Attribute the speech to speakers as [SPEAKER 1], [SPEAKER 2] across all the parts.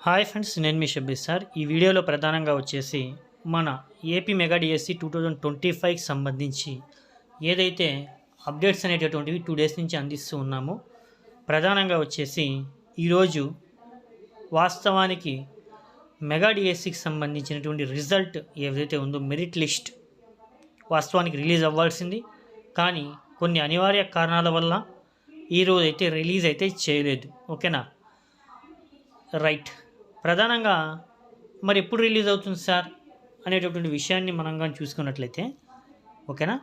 [SPEAKER 1] Hi friends నేను మీ Shabbi sir. ఈ వీడియోలో ప్రధానంగా వచ్చేసి మన AP mega DSC two thousand twenty ఫైవ్కి సంబంధించి ఏదైతే అప్డేట్స్ అనేటటువంటివి టూ డేస్ నుంచి అందిస్తూ ఉన్నామో ప్రధానంగా వచ్చేసి ఈరోజు వాస్తవానికి మెగా డిఎస్సికి సంబంధించినటువంటి రిజల్ట్ ఏదైతే ఉందో మెరిట్ లిస్ట్ వాస్తవానికి రిలీజ్ అవ్వాల్సింది. కానీ కొన్ని అనివార్య కారణాల వల్ల ఈరోజు అయితే రిలీజ్ అయితే చేయలేదు. ఓకేనా? రైట్. ప్రధానంగా మరి ఎప్పుడు రిలీజ్ అవుతుంది సార్ అనేటటువంటి విషయాన్ని మనం కానీ చూసుకున్నట్లయితే ఓకేనా?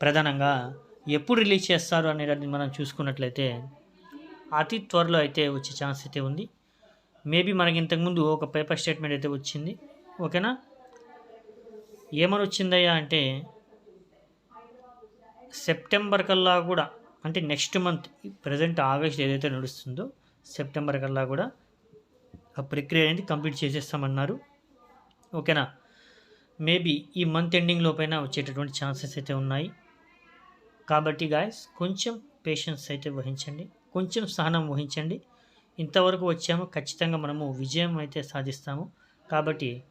[SPEAKER 1] ప్రధానంగా ఎప్పుడు రిలీజ్ చేస్తారు అనేటది మనం చూసుకున్నట్లయితే అతి త్వరలో అయితే వచ్చే ఛాన్స్ అయితే ఉంది. మేబీ మనకి ఇంతకుముందు ఒక పేపర్ స్టేట్మెంట్ అయితే వచ్చింది ఓకేనా? ఏమని వచ్చిందయ్యా అంటే సెప్టెంబర్ కల్లా కూడా అంటే నెక్స్ట్ మంత్ ప్రజెంట్ ఆగస్ట్ ఏదైతే నడుస్తుందో సెప్టెంబర్ కల్లా కూడా ఆ ప్రక్రియ అనేది కంప్లీట్ చేసేస్తామన్నారు. ఓకేనా? మేబీ ఈ మంత్ ఎండింగ్ లోపైన వచ్చేటటువంటి ఛాన్సెస్ అయితే ఉన్నాయి. కాబట్టి గాయస్ కొంచెం పేషెన్స్ అయితే వహించండి. కొంచెం సహనం వహించండి. ఇంతవరకు వచ్చాము. ఖచ్చితంగా మనము విజయం అయితే సాధిస్తాము. కాబట్టి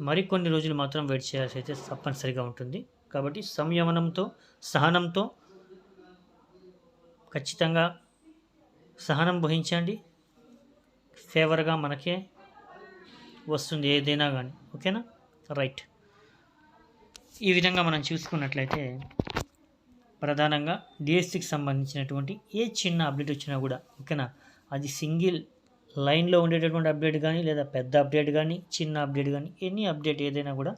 [SPEAKER 1] మరికొన్ని రోజులు మాత్రం వెయిట్ చేయాల్సి అయితే తప్పనిసరిగా ఉంటుంది. కాబట్టి సంయమనంతో సహనంతో ఖచ్చితంగా సహనం వహించండి. ఫేవర్గా మనకే వస్తుంది ఏదైనా కానీ. ఓకేనా? రైట్. ఈ విధంగా మనం చూసుకున్నట్లయితే ప్రధానంగా డిఎస్సికి సంబంధించినటువంటి ఏ చిన్న అప్డేట్ వచ్చినా కూడా ఓకేనా? అది సింగిల్ లైన్లో ఉండేటటువంటి అప్డేట్ కానీ లేదా పెద్ద అప్డేట్ కానీ చిన్న అప్డేట్ కానీ ఎనీ అప్డేట్ ఏదైనా కూడా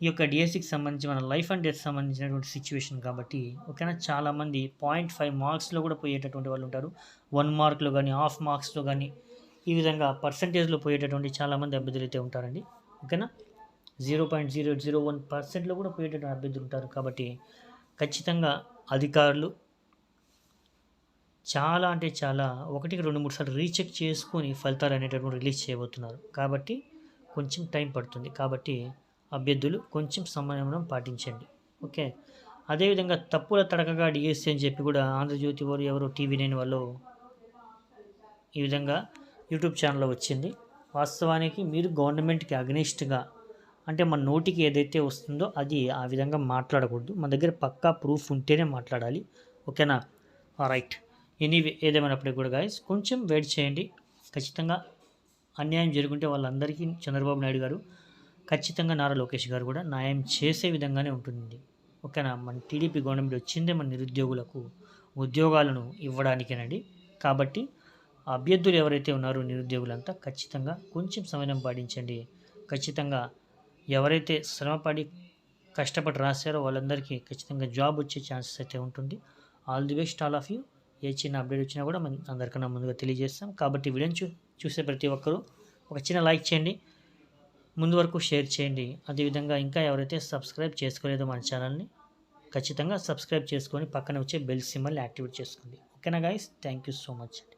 [SPEAKER 1] ఈ యొక్క డిఎస్సికి సంబంధించి మన లైఫ్ అండ్ డెత్ సంబంధించినటువంటి సిచ్యువేషన్ కాబట్టి ఓకేనా? చాలామంది పాయింట్ ఫైవ్ మార్క్స్లో కూడా పోయేటటువంటి వాళ్ళు ఉంటారు. వన్ మార్క్లో కానీ హాఫ్ మార్క్స్లో కానీ ఈ విధంగా పర్సంటేజ్లో పోయేటటువంటి చాలామంది అభ్యర్థులు అయితే ఉంటారండి. ఓకేనా? Zero point zero zero one పర్సెంట్లో కూడా పోయేటటువంటి అభ్యర్థులు ఉంటారు. కాబట్టి ఖచ్చితంగా అధికారులు చాలా అంటే చాలా ఒకటికి రెండు మూడు సార్లు రీచెక్ చేసుకొని ఫలితాలు అనేటటువంటి రిలీజ్ చేయబోతున్నారు. కాబట్టి కొంచెం టైం పడుతుంది. కాబట్టి అభ్యర్థులు కొంచెం సమన్వయం పాటించండి. ఓకే? అదేవిధంగా తప్పుల తడకగా డిఎస్సీ అని చెప్పి కూడా ఆంధ్రజ్యోతి వారు ఎవరో టీవీ నైన్ వాళ్ళు ఈ విధంగా యూట్యూబ్ ఛానల్లో వచ్చింది. వాస్తవానికి మీరు గవర్నమెంట్కి అగ్నిస్ట్గా అంటే మన నోటికి ఏదైతే వస్తుందో అది ఆ విధంగా మాట్లాడకూడదు. మన దగ్గర పక్కా ప్రూఫ్ ఉంటేనే మాట్లాడాలి. ఓకేనా? రైట్ ఎనీవే ఏదేమైనప్పటికీ కూడా గాయస్ కొంచెం వెయిట్ చేయండి. ఖచ్చితంగా అన్యాయం జరుగుంటే వాళ్ళందరికీ చంద్రబాబు నాయుడు గారు ఖచ్చితంగా నారా లోకేష్ గారు కూడా న్యాయం చేసే విధంగానే ఉంటుంది ఓకేనా? మన టీడీపీ గవర్నమెంట్ వచ్చిందే మన నిరుద్యోగులకు ఉద్యోగాలను ఇవ్వడానికేనండి. కాబట్టి అభ్యర్థులు ఎవరైతే ఉన్నారో నిరుద్యోగులంతా ఖచ్చితంగా కొంచెం సమయం పాటించండి. ఖచ్చితంగా ఎవరైతే శ్రమపడి కష్టపడి రాశారో వాళ్ళందరికీ ఖచ్చితంగా జాబ్ వచ్చే ఛాన్సెస్ అయితే ఉంటుంది. All the best all of you. ఏ చిన్న అప్డేట్ వచ్చినా కూడా మనం అందరికన్నా ముందుగా తెలియజేస్తాం. కాబట్టి వీడియోని చూ చూసే ప్రతి ఒక్కరూ ఒక చిన్న లైక్ చేయండి. ముందు వరకు షేర్ చేయండి. అదేవిధంగా ఇంకా ఎవరైతే సబ్స్క్రైబ్ చేసుకోలేదో మన ఛానల్ని ఖచ్చితంగా సబ్స్క్రైబ్ చేసుకొని పక్కన వచ్చే బెల్ సిమ్మల్ని యాక్టివేట్ చేసుకోండి. ఓకేనా guys? Thank you so much